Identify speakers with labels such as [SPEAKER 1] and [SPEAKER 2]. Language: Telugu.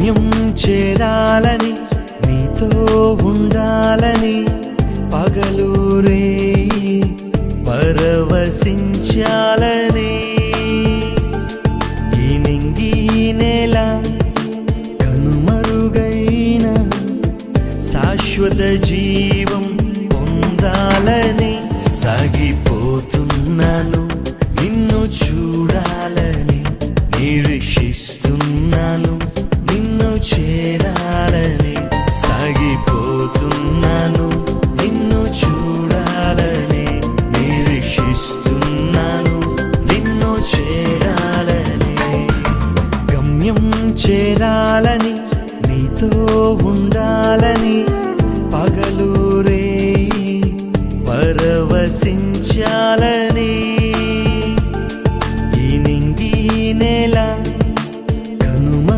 [SPEAKER 1] గమ్యం చేరాలని నీతో ఉండాలని పగలూరే పరవశించాలని. ఈ నింగి నేల కనుమరుగైన శాశ్వత జీవం పొందాలని సాగిపోతున్నాను నిన్ను చూడాలని నిరీక్షిస్తున్నాను. చేరాలని నీతో ఉండాలని